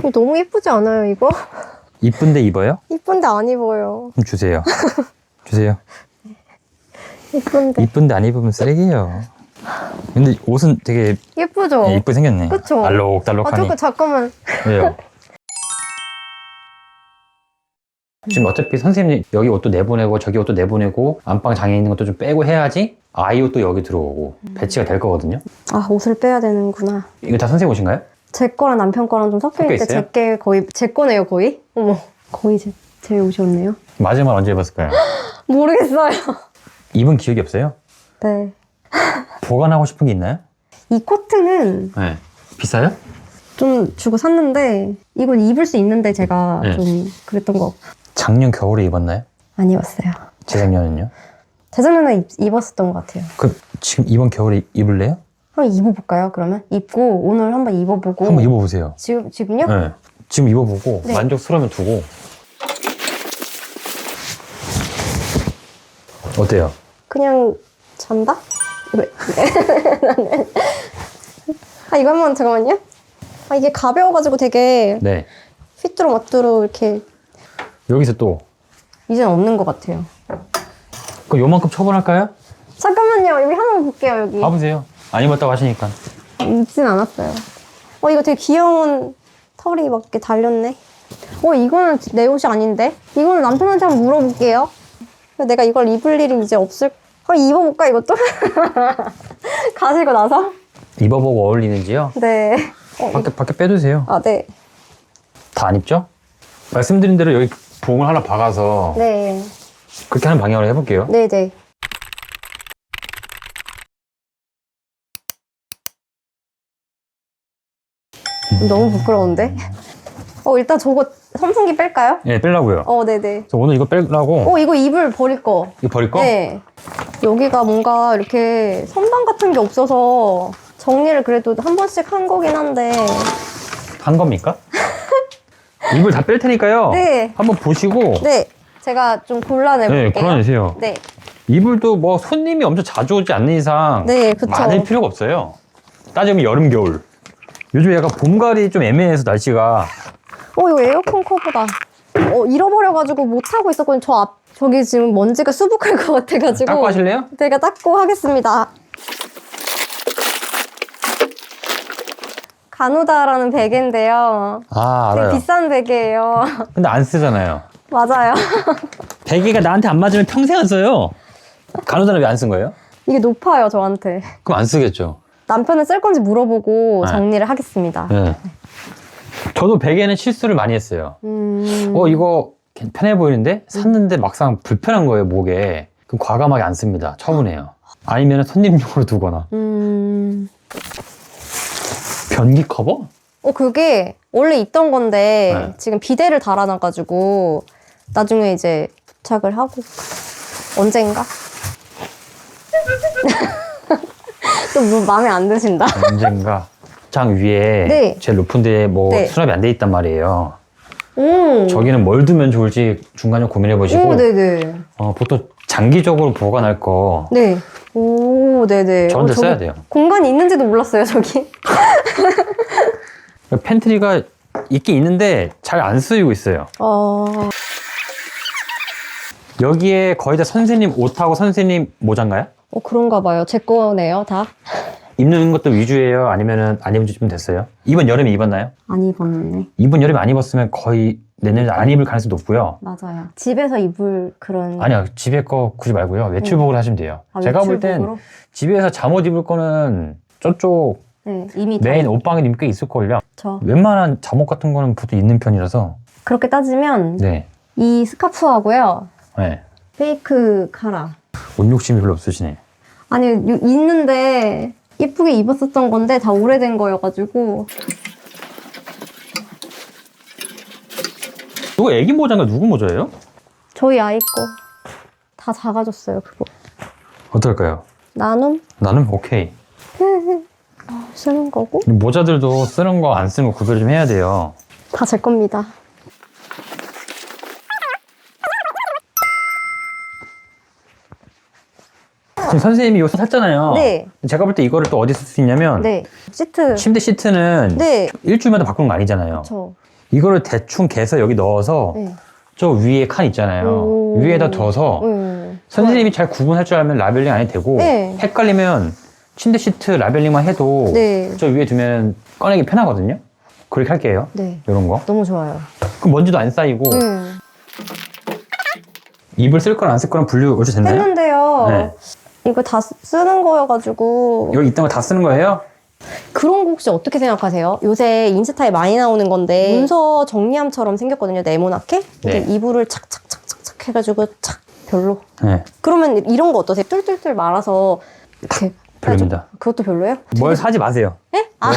이거 너무 예쁘지 않아요, 이거? 이쁜데 입어요? 이쁜데 안 입어요. 그럼 주세요. 주세요. 이쁜데. 이쁜데 안 입으면 쓰레기예요. 근데 옷은 되게 예쁘죠? 예, 이쁘게 생겼네. 그쵸? 아, 알록달록하니. 조금 잠깐만. 왜요? 지금 어차피 선생님이 여기 옷도 내보내고 저기 옷도 내보내고 안방 장에 있는 것도 좀 빼고 해야지 아이 옷도 여기 들어오고 배치가 될 거거든요. 아, 옷을 빼야 되는구나. 이거 다 선생님 옷인가요? 제 거랑 남편 거랑 좀 섞여 섞여 있는데 있어요? 제게 거의 제 거네요, 거의. 어머, 거의 제, 제 옷이었네요. 마지막 언제 입었을까요? 모르겠어요. 입은 기억이 없어요? 네. 보관하고 싶은 게 있나요? 이 코트는 네. 비싸요? 좀 주고 샀는데 이건 입을 수 있는데 제가 네. 좀 그랬던 거 작년 겨울에 입었나요? 안 입었어요. 재작년은요? 재작년에 입, 입었었던 것 같아요. 그 지금 이번 겨울에 입을래요? 한번 입어볼까요? 그러면 입고 오늘 한번 입어보고 한번 입어보세요. 지금 지금요? 네. 지금 입어보고 네. 만족스러우면 두고 어때요? 그냥 잔다? 왜? 아 이거 한번 잠깐만요. 아 이게 가벼워가지고 되게 네. 휘뚜루 마뚜루 이렇게 여기서 또 이젠 없는 것 같아요. 그럼 요만큼 처분할까요? 잠깐만요. 여기 한번 볼게요. 여기 봐보세요. 안 입었다고 하시니까. 입진 않았어요. 어 이거 되게 귀여운 털이 막 이렇게 달렸네. 어 이거는 내 옷이 아닌데? 이거는 남편한테 한번 물어볼게요. 내가 이걸 입을 일이 이제 없을. 어 입어볼까 이것도? 가지고 나서? 입어보고 어울리는지요? 네. 어, 밖에, 밖에 빼두세요. 아 네. 다 안 입죠? 말씀드린 대로 여기 봉을 하나 박아서 네. 그렇게 하는 방향으로 해볼게요. 네 네. 너무 부끄러운데? 어 일단 저거 선풍기 뺄까요? 예, 빼려고요. 어 네네. 그래서 오늘 이거 빼려고 어 이거 이불 버릴 거. 이거 버릴 거? 네. 여기가 뭔가 이렇게 선반 같은 게 없어서 정리를 그래도 한 번씩 한 거긴 한데. 한 겁니까? 이불 다뺄 테니까요. 네. 한번 보시고 네. 제가 좀 골라내볼게요. 네, 골라내세요. 네. 이불도 뭐 손님이 엄청 자주 오지 않는 이상 네, 그쵸. 많을 필요가 없어요. 따지면 여름, 겨울. 요즘 약간 봄가을이 좀 애매해서 날씨가 어, 이거 에어컨 커버다. 어, 잃어버려가지고 못하고 있었거든요. 저 앞, 저기 지금 먼지가 수북할 것 같아가지고. 닦고 하실래요? 제가 닦고 하겠습니다. 가누다라는 베개인데요. 아, 되게 알아요. 비싼 베개예요. 근데 안 쓰잖아요. 맞아요. 베개가 나한테 안 맞으면 평생 안 써요. 간호사는 왜 안 쓴 거예요? 이게 높아요, 저한테. 그럼 안 쓰겠죠. 남편은 쓸 건지 물어보고 네. 정리를 하겠습니다. 네. 저도 베개는 실수를 많이 했어요. 음. 어, 이거 편해 보이는데? 샀는데 막상 불편한 거예요, 목에. 그럼 과감하게 안 씁니다. 처분해요. 아니면 손님용으로 두거나. 음. 변기 커버? 어, 그게 원래 있던 건데 네. 지금 비대를 달아놔가지고 나중에 이제 부착을 하고 언젠가? 또 뭐 마음에 안 드신다? 언젠가. 장 위에 네. 제일 높은데 뭐 네. 수납이 안 돼 있단 말이에요. 음. 저기는 뭘 두면 좋을지 중간에 고민해 보시고 오, 네네. 어, 보통 장기적으로 보관할 거 네. 오, 네네. 저한테 어, 저기 써야 돼요. 공간이 있는지도 몰랐어요, 저기. 팬트리가 있긴 있는데 잘 안 쓰이고 있어요. 어, 여기에 거의 다 선생님 옷하고 선생님 모자인가요? 어, 그런가 봐요. 제 거네요, 다. 입는 것도 위주예요? 아니면 안 입은 지좀 됐어요? 이번 여름에 입었나요? 안 입었네. 이번 여름에 안 입었으면 거의 내년에 안 입을 가능성이 높고요. 맞아요. 집에서 입을 그런. 아니요, 집에 거 굳이 말고요. 외출복을 하시면 돼요. 아, 제가 볼 땐 외출복으로? 집에서 잠옷 입을 거는 저쪽 네, 이미 다 메인 옷방에 입는 꽤 있을걸요. 있죠. 웬만한 잠옷 같은 거는 보통 있는 편이라서. 그렇게 따지면 네. 이 스카프하고요. 네. 페이크 카라. 옷 욕심이 별로 없으시네. 아니, 요- 있는데 예쁘게 입었었던 건데 다 오래된 거여가지고. 이거 애기 모자인가 누구 모자예요? 저희 아이 거. 다 작아졌어요, 그거. 어떨까요? 나눔? 나는 오케이. 쓰는 거고. 모자들도 쓰는 거 안 쓰는 거 구별을 좀 해야 돼요. 다 제 겁니다. 지금 선생님이 옷 샀잖아요. 네. 제가 볼 때 이거를 또 어디 쓸 수 있냐면 네. 시트. 침대 시트는 네. 일주일마다 바꾸는 거 아니잖아요. 저. 이거를 대충 개서 여기 넣어서 네. 저 위에 칸 있잖아요. 오. 위에다 둬서 음. 선생님이 잘 구분할 줄 알면 라벨링 안 해도 되고 네. 헷갈리면 침대 시트 라벨링만 해도 네. 저 위에 두면 꺼내기 편하거든요. 그렇게 할게요. 네. 이런 거. 너무 좋아요. 그럼 먼지도 안 쌓이고 음. 이불 쓸 거랑 안 쓸 거랑 분류 어째 됐나요? 했는데요. 네. 이거 다 쓰- 쓰는 거여가지고 여기 있던 거 다 쓰는 거예요? 그런 거 혹시 어떻게 생각하세요? 요새 인스타에 많이 나오는 건데 문서 정리함처럼 생겼거든요. 네모나게 네. 근데 이불을 착착착착착 해가지고 착 별로. 네. 그러면 이런 거 어떠세요? 뚫뚫뚫 말아서 이렇게 별로입니다. 해가지고. 그것도 별로예요? 뭘 사지 마세요. 네? 아,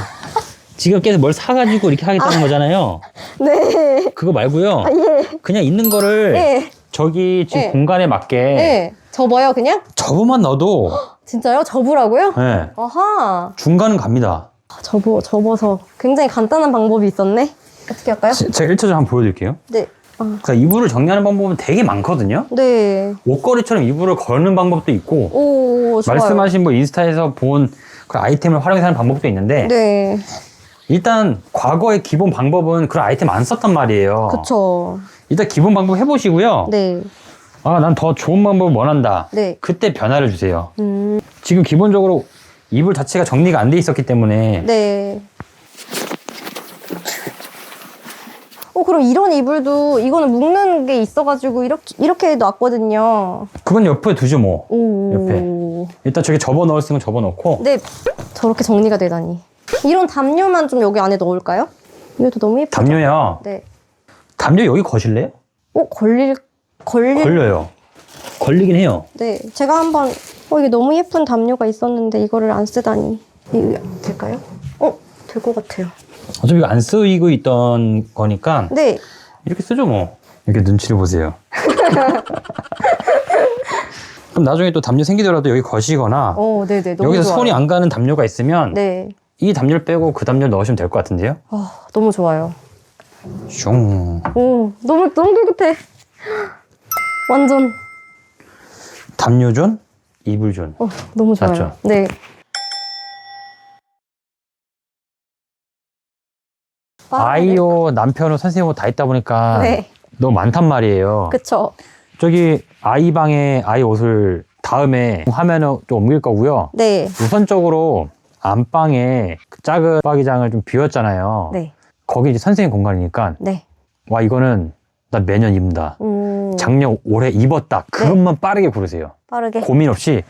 지금 계속 뭘 사가지고 이렇게 하겠다는 거잖아요. 네. 그거 말고요. 아, 예. 그냥 있는 거를 예. 저기 지금 네. 공간에 맞게 예. 접어요, 그냥? 접어만 넣어도 진짜요? 접으라고요? 네. 아하. 중간은 갑니다. 아, 접어, 접어서. 굉장히 간단한 방법이 있었네. 어떻게 할까요? 제- 제가 1차 한번 보여드릴게요. 네. 아, 그러니까 이불을 정리하는 방법은 되게 많거든요. 네. 옷걸이처럼 이불을 거는 방법도 있고 오, 좋아요. 말씀하신 뭐 인스타에서 본 그런 아이템을 활용해서 하는 방법도 있는데 네. 일단 과거의 기본 방법은 그런 아이템 안 썼단 말이에요. 그쵸. 일단 기본 방법 해보시고요. 네. 아, 난 더 좋은 방법을 원한다. 네. 그때 변화를 주세요. 음, 지금 기본적으로 이불 자체가 정리가 안 돼 있었기 때문에 네. 어, 그럼 이런 이불도, 이거는 묶는 게 있어가지고, 이렇게, 이렇게 놨거든요. 그건 옆에 두죠 뭐. 오. 일단 저기 접어 넣을 건 접어 넣고 네. 저렇게 정리가 되다니. 이런 담요만 좀 여기 안에 넣을까요? 이것도 너무 예쁘죠? 담요요. 네. 담요 여기 거실래요? 어, 걸릴, 걸릴. 걸려요. 걸리긴 해요. 네. 제가 한번, 어, 이게 너무 예쁜 담요가 있었는데, 이거를 안 쓰다니. 이거 될까요? 어, 될 것 같아요. 어차피 이거 안 쓰이고 있던 거니까 네. 이렇게 쓰죠 뭐. 이렇게 눈치를 보세요. 그럼 나중에 또 담요 생기더라도 여기 거시거나 어, 네 네. 너무 여기서 좋아요. 손이 안 가는 담요가 있으면 네. 이 담요를 빼고 그 담요를 넣으시면 될 것 같은데요. 아, 너무 좋아요. 슝. 오, 너무, 너무 깨끗해. 완전, 담요존, 이불존. 어, 너무 좋아요. 맞죠? 네. 아이요, 남편호, 선생님호 다 있다 보니까 네. 너무 많단 말이에요. 그쵸. 저기 아이 방에 아이 옷을 다음에 화면을 좀 옮길 거고요. 네. 우선적으로 안방에 그 작은 바기장을 좀 비웠잖아요. 네. 거기 이제 선생님 공간이니까 네. 와 이거는 나 매년 입는다. 음, 작년 올해 입었다. 그것만 빠르게 고르세요. 빠르게. 고민 없이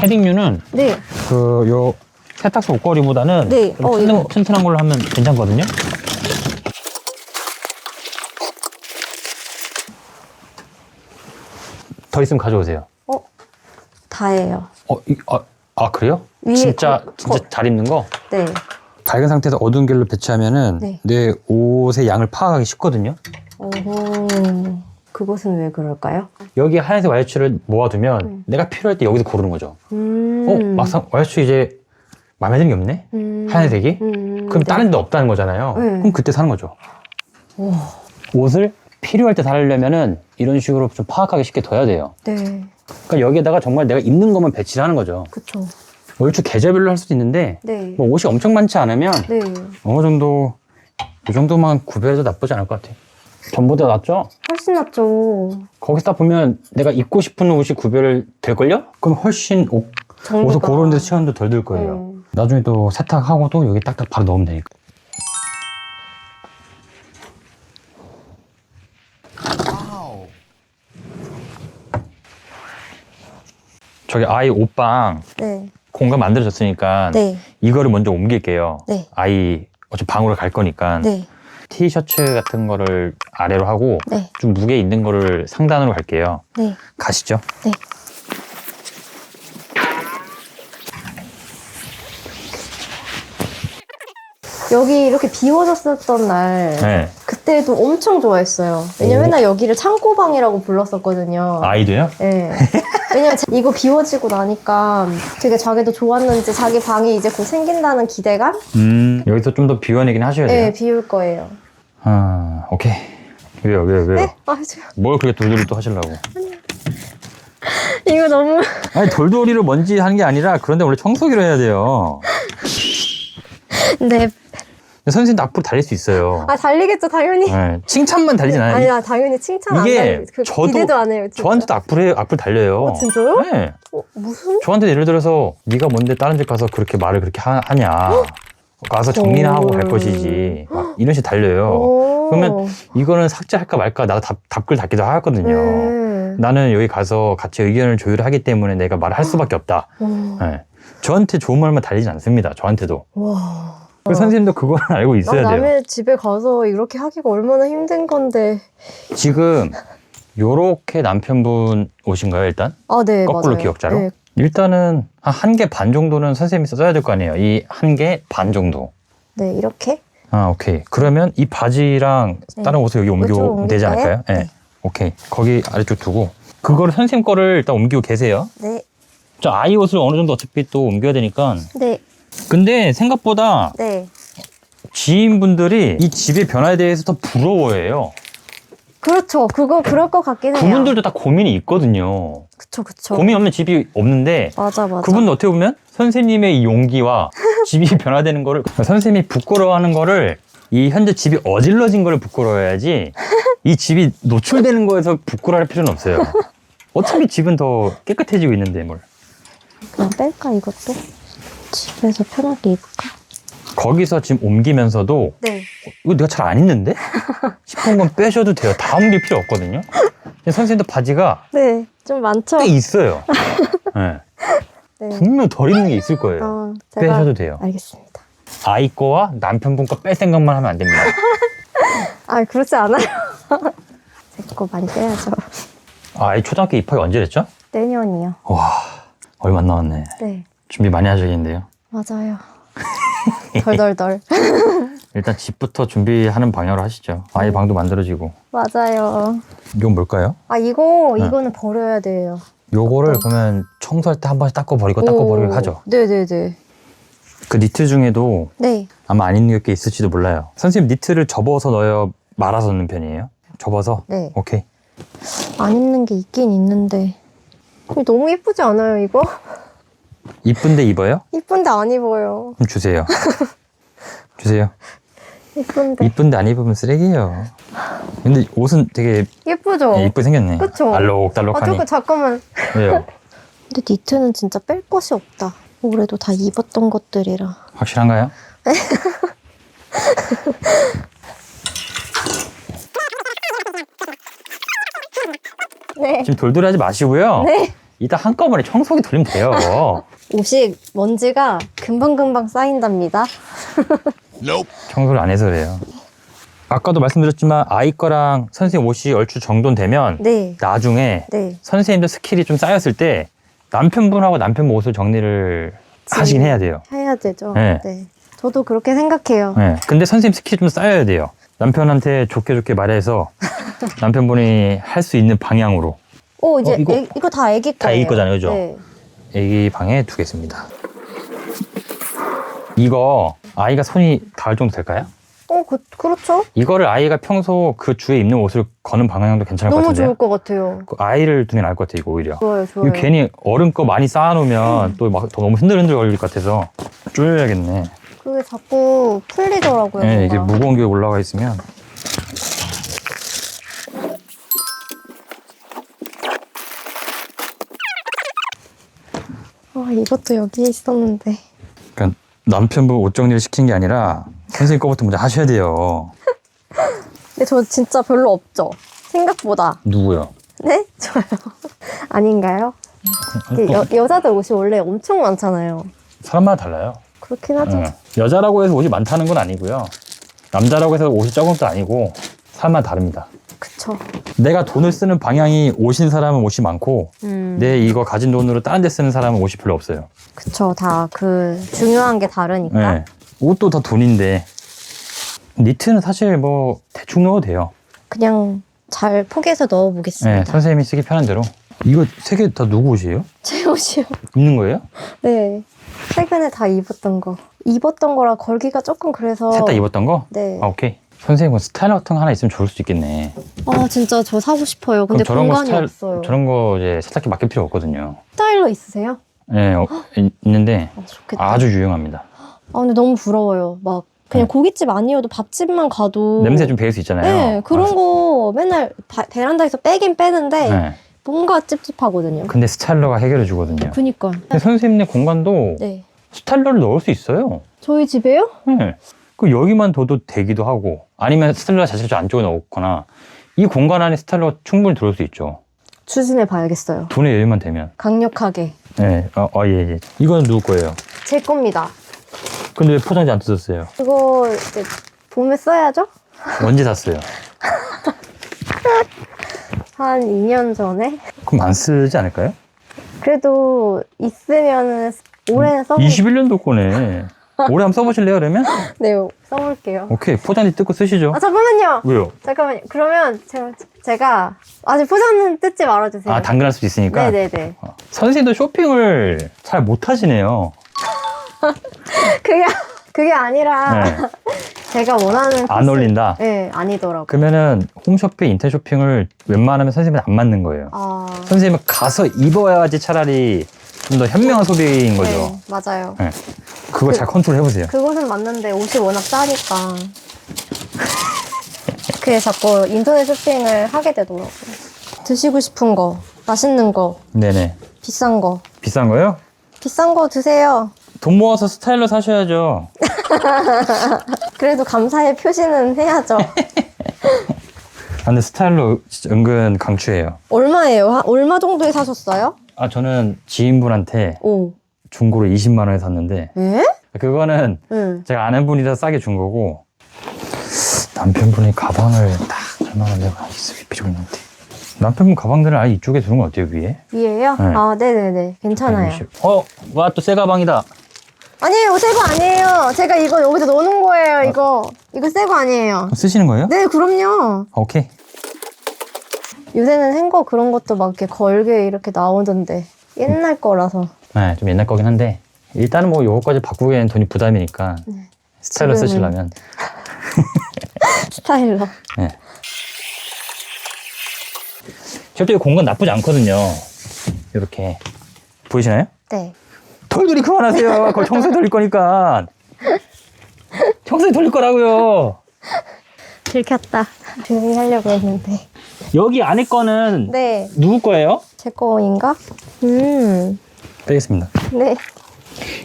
패딩류는 네. 그 요 세탁소 옷걸이보다는 네. 좀 어, 튼튼, 이거. 튼튼한 걸로 하면 괜찮거든요. 더 있으면 가져오세요. 어, 다예요. 어, 이, 아, 아 그래요? 위에 진짜 거- 진짜 거- 잘 입는 거? 네. 밝은 상태에서 어두운 결로 배치하면은 네. 내 옷의 양을 파악하기 쉽거든요. 오, 그것은 왜 그럴까요? 여기 하얀색 와이셔츠를 모아두면 음. 내가 필요할 때 여기서 고르는 거죠. 음. 어, 막상 와이셔츠 이제 마음에 드는 게 없네? 음. 하얀색이? 음, 그럼 네. 다른 데 없다는 거잖아요. 네. 그럼 그때 사는 거죠. 오, 옷을 필요할 때 사려면은 이런 식으로 좀 파악하기 쉽게 둬야 돼요. 네. 그러니까 여기에다가 정말 내가 입는 것만 배치를 하는 거죠. 그쵸. 얼추 계절별로 할 수도 있는데 네. 뭐 옷이 엄청 많지 않으면 네. 어느 정도 이 정도만 구별해도 나쁘지 않을 것 같아요. 전보다 낫죠? 훨씬 낫죠. 거기서 딱 보면 내가 입고 싶은 옷이 구별 될걸요? 그럼 훨씬 옷. 옷을 고르는 데 시간도 덜 들 거예요. 음. 나중에 또 세탁하고도 여기 딱딱 바로 넣으면 되니까. 저기 아이 옷방 네. 공간 만들어졌으니까 네. 이거를 먼저 옮길게요. 네. 아이 어차피 방으로 갈 거니까 네. 티셔츠 같은 거를 아래로 하고 네. 좀 무게 있는 거를 상단으로 갈게요. 네. 가시죠. 네. 여기 이렇게 비워졌었던 날 네. 그때도 엄청 좋아했어요. 왜냐면 오. 맨날 여기를 창고방이라고 불렀었거든요. 아이도요? 네. 왜냐면 제- 이거 비워지고 나니까 되게 자기도 좋았는지 자기 방이 이제 곧 생긴다는 기대감? 음, 여기서 좀 더 비워내긴 하셔야 돼요. 네, 비울 거예요. 아, 오케이. 왜요, 왜요, 왜요? 네? 아, 해줘요. 뭘 그렇게 돌돌이 또 하시려고? 이거 너무. 아니, 돌돌이로 먼지 하는 게 아니라 그런데 원래 청소기로 해야 돼요. 네. 근데 선생님도 앞으로 달릴 수 있어요. 아 달리겠죠 당연히. 네, 칭찬만 달리진 않아요. 아니 나 당연히 칭찬 안 이게 해. 그 저도- 기대도 안 해요. 진짜. 저한테도 악플 해요. 악플 달려요. 어, 진짜요? 네. 어, 무슨? 저한테 예를 들어서 네가 뭔데 다른 집 가서 그렇게 말을 그렇게 하, 냐 가서 정리나 하고 갈 오. 것이지. 막 이런 식으로 달려요. 오. 그러면 이거는 삭제할까 말까 나도 답, 답글 달기도 하거든요. 네. 나는 여기 가서 같이 의견을 조율하기 때문에 내가 말을 할 수밖에 없다. 와. 네. 저한테 좋은 말만 달리진 않습니다. 저한테도. 와. 그 선생님도 그걸 알고 나 있어야 돼요. 남의 집에 가서 이렇게 하기가 얼마나 힘든 건데. 지금 요렇게 남편분 오신가요, 일단? 아, 네, 거꾸로 맞아요. 기억자로? 네. 일단은 한 개 반 정도는 선생님이 써야 될 거 아니에요. 이 한 개 반 정도. 네, 이렇게. 아, 오케이. 그러면 이 바지랑 네. 다른 옷을 여기 이쪽으로 옮기면 되지 옮길까요? 않을까요? 네. 네. 오케이. 거기 아래쪽 두고. 그거를 선생님 거를 일단 옮기고 계세요. 네. 저 아이 옷을 어느 정도 어차피 또 옮겨야 되니까. 네. 근데 생각보다 네. 지인분들이 이 집의 변화에 대해서 더 부러워해요. 그렇죠. 그거 그럴 것 같긴 해요. 그분들도 다 고민이 있거든요. 그쵸, 그쵸. 고민 없는 집이 없는데 맞아, 맞아. 그분은 어떻게 보면 선생님의 이 용기와 집이 변화되는 거를 선생님이 부끄러워하는 거를 이 현재 집이 어질러진 거를 부끄러워해야지 이 집이 노출되는 거에서 부끄러워할 필요는 없어요. 어차피 집은 더 깨끗해지고 있는데 뭘. 그냥 뺄까, 이것도? 집에서 편하게 입을까? 거기서 지금 옮기면서도 네. 이거 내가 잘 안 입는데? 싶은 건 빼셔도 돼요. 다 옮길 필요 없거든요. 근데 선생님도 바지가 네. 좀 많죠? 꽤 있어요. 네. 네. 분명 덜 입는 게 있을 거예요. 어, 제가 빼셔도 돼요. 알겠습니다. 아이 거와 남편분 거 뺄 생각만 하면 안 됩니다. 아, 그렇지 않아요. 제 거 많이 빼야죠. 아, 아이 초등학교 입학이 언제랬죠? 내년이요. 와, 얼마 안 남았네. 네. 준비 많이 하셔야겠는데요. 맞아요. 덜덜덜. 일단 집부터 준비하는 방향으로 하시죠. 아이 네. 방도 만들어지고. 맞아요. 이건 뭘까요? 아, 이거, 네. 이거는 버려야 돼요. 요거를 그러면 청소할 때 한 번씩 닦아버리고 닦아버리고 오. 하죠. 네네네. 그 니트 중에도 네. 아마 안 입는 게 있을지도 몰라요. 선생님 니트를 접어서 넣어요? 말아서 넣는 편이에요? 접어서? 네. 오케이. 안 입는 게 있긴 있는데. 너무 예쁘지 않아요, 이거? 이쁜데 입어요? 이쁜데 안 입어요. 그럼 주세요. 주세요. 이쁜데. 이쁜데 안 입으면 쓰레기예요. 근데 옷은 되게 예쁘죠? 예, 이쁘게 생겼네. 그쵸? 아, 알록달록하니. 저거 잠깐만. 왜요? 근데 니트는 진짜 뺄 것이 없다. 올해도 다 입었던 것들이라. 확실한가요? 네. 지금 돌돌이 하지 마시고요. 네. 이따 한꺼번에 청소기 돌리면 돼요. 옷이 먼지가 금방금방 쌓인답니다. 청소를 안 해서 그래요. 아까도 말씀드렸지만 아이 거랑 선생님 옷이 얼추 정돈 되면 네. 나중에 네. 선생님도 스킬이 좀 쌓였을 때 남편분하고 남편분 옷을 정리를 하시긴 해야 돼요. 해야 되죠. 네. 네. 저도 그렇게 생각해요. 네. 근데 선생님 스킬이 좀 쌓여야 돼요. 남편한테 좋게 좋게 말해서 남편분이 할 수 있는 방향으로 오, 이제 어, 이거- 애- 이거 다 애기 거예요. 다 애기 거잖아요, 그죠? 네. 애기 방에 두겠습니다. 이거 아이가 손이 닿을 정도 될까요? 어, 그, 그렇죠. 이거를 아이가 평소 그 주에 입는 옷을 거는 방향도 괜찮을 것 너무 같은데요? 좋을 것 같아요. 그 아이를 게 나을 것 같아요, 이거 오히려. 좋아요, 좋아요. 이거 괜히 얼음 거 많이 쌓아놓으면 또 막 더 너무 흔들흔들 걸릴 것 같아서 줄여야겠네. 그게 자꾸 풀리더라고요. 네, 이게 뭔가. 무거운 게 올라가 있으면. 아, 이것도 여기에 있었는데. 그러니까 남편분 옷 정리를 시킨 게 아니라 선생님 거부터 먼저 하셔야 돼요. 근데 저 진짜 별로 없죠? 생각보다. 누구요? 네? 저요. 아닌가요? 근데 여, 여자들 옷이 원래 엄청 많잖아요. 사람마다 달라요. 그렇긴 하죠. 네. 여자라고 해서 옷이 많다는 건 아니고요. 남자라고 해서 옷이 적은 것도 아니고 사람마다 다릅니다. 그쵸. 내가 돈을 쓰는 방향이 옷인 사람은 옷이 많고 음, 내 이거 가진 돈으로 다른 데 쓰는 사람은 옷이 별로 없어요. 그쵸. 다 그 중요한 게 다르니까. 네. 옷도 다 돈인데 니트는 사실 뭐 대충 넣어도 돼요. 그냥 잘 포개서 네, 넣어보겠습니다. 선생님이 쓰기 편한 대로. 이거 세 개 다 누구 옷이에요? 제 옷이요. 입는 거예요? 네. 최근에 다 입었던 거. 입었던 거라 걸기가 조금 그래서. 셋 다 입었던 거? 네. 아 오케이. 선생님은 스타일 같은 거 하나 있으면 좋을 수도 있겠네. 아, 진짜 저 사고 싶어요. 근데 저런 거 공간이 스타일 없어요. 저런 거 이제 세탁기 맡길 필요 없거든요. 스타일러 있으세요? 네, 어, 있- 있는데 아, 좋겠다. 아주 유용합니다. 아, 근데 너무 부러워요. 막 그냥 네. 고깃집 아니어도 밥집만 가도 냄새 좀 배일 수 있잖아요. 네, 그런 아, 거 맨날 바- 베란다에서 빼긴 빼는데 네. 뭔가 찝찝하거든요. 근데 스타일러가 해결해 주거든요. 그니까. 근데 선생님네 공간도 네. 스타일러를 넣을 수 있어요. 저희 집에요? 네. 그 여기만 둬도 되기도 하고 아니면 스타일러 자체를 좀 안쪽에 넣거나 이 공간 안에 스타일러가 충분히 들어올 수 있죠. 추진해 봐야겠어요. 돈의 여유만 되면. 강력하게. 네. 어, 어, 예, 예. 이건 누구 거예요? 제 겁니다. 근데 왜 포장지 안 뜯었어요? 그거 이제 봄에 써야죠? 언제 샀어요? 한 2년 전에? 그럼 안 쓰지 않을까요? 그래도 있으면 오래 써볼 21년도 거네. 올해 한번 써보실래요, 그러면? 네, 써볼게요. 오케이. 포장지 뜯고 쓰시죠. 아, 잠깐만요! 왜요? 잠깐만요. 그러면 제가, 제가 아직 포장은 뜯지 말아주세요. 아, 당근할 수도 있으니까. 네네네. 어. 선생님도 쇼핑을 잘 못하시네요. 그게, 그게 아니라 네. 제가 원하는. 안 코스- 어울린다. 네, 아니더라고요. 그러면은 홈쇼핑, 인터넷 쇼핑을 웬만하면 선생님한테 안 맞는 거예요. 아. 선생님은 가서 입어야지 차라리 좀 더 현명한 소비인 거죠. 네, 맞아요. 네. 그거 잘 컨트롤 해보세요. 그곳은 맞는데 옷이 워낙 싸니까. 그게 자꾸 인터넷 쇼핑을 하게 되더라고요. 드시고 싶은 거, 맛있는 거, 네네. 비싼 거. 비싼 거요? 비싼 거 드세요. 돈 모아서 스타일러 사셔야죠. 그래도 감사의 표시는 해야죠. 아, 근데 스타일러 진짜 은근 강추해요. 얼마예요? 한- 얼마 정도에 사셨어요? 아, 저는 지인분한테 오. 중고로 20만 원에 샀는데 에? 그거는 응. 제가 아는 분이라 싸게 준 거고 남편분이 가방을 딱 얼마나 내가 있을 필요 있는데 남편분 가방들은 아예 이쪽에 두는 거 어때요 위에? 위에요? 네. 아, 네네네. 괜찮아요. 어, 와 또 새 가방이다. 아니에요, 새 거 아니에요. 제가 이거 여기서 넣는 거예요, 이거. 이거 새 거 아니에요. 쓰시는 거예요? 네, 그럼요. 아, 오케이. 요새는 행거 그런 것도 막 이렇게 걸게 이렇게 나오던데. 옛날 거라서. 네, 좀 옛날 거긴 한데 일단은 뭐 요거까지 바꾸기엔 돈이 부담이니까 스타일러 지금은- 쓰시려면 스타일러. 네. 저쪽에 공간 나쁘지 않거든요. 이렇게 보이시나요? 네. 털들이 그만하세요. 거기 청소에 돌릴 거니까. 청소에 돌릴 거라고요. 들켰다. 조용히 하려고 했는데. 여기 안에 거는 네. 누구 거예요? 제 거인가? 음. 빼겠습니다. 네.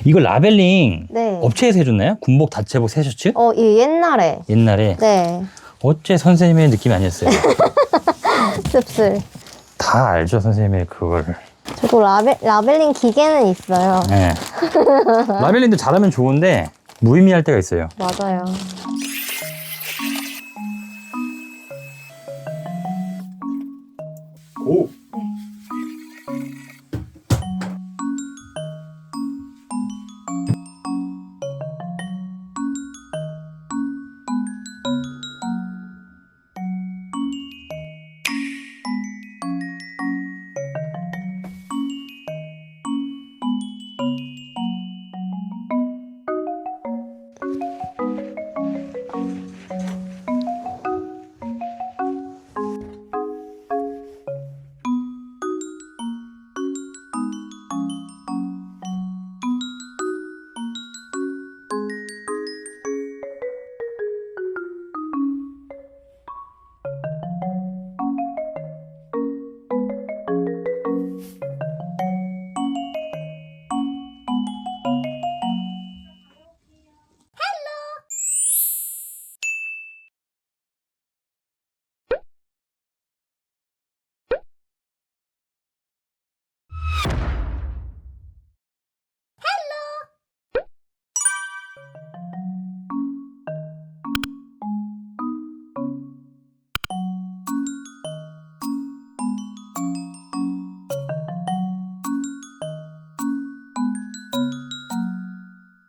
이거 라벨링 네. 업체에서 해줬나요? 군복, 다채복, 새 셔츠? 어, 이 옛날에. 옛날에 네. 어째 선생님의 느낌이 아니었어요. 씁쓸. 다 알죠, 선생님의 그거를. 저도 라벨, 라벨링 기계는 있어요. 네. 라벨링도 잘하면 좋은데 무의미할 때가 있어요. 맞아요. 오.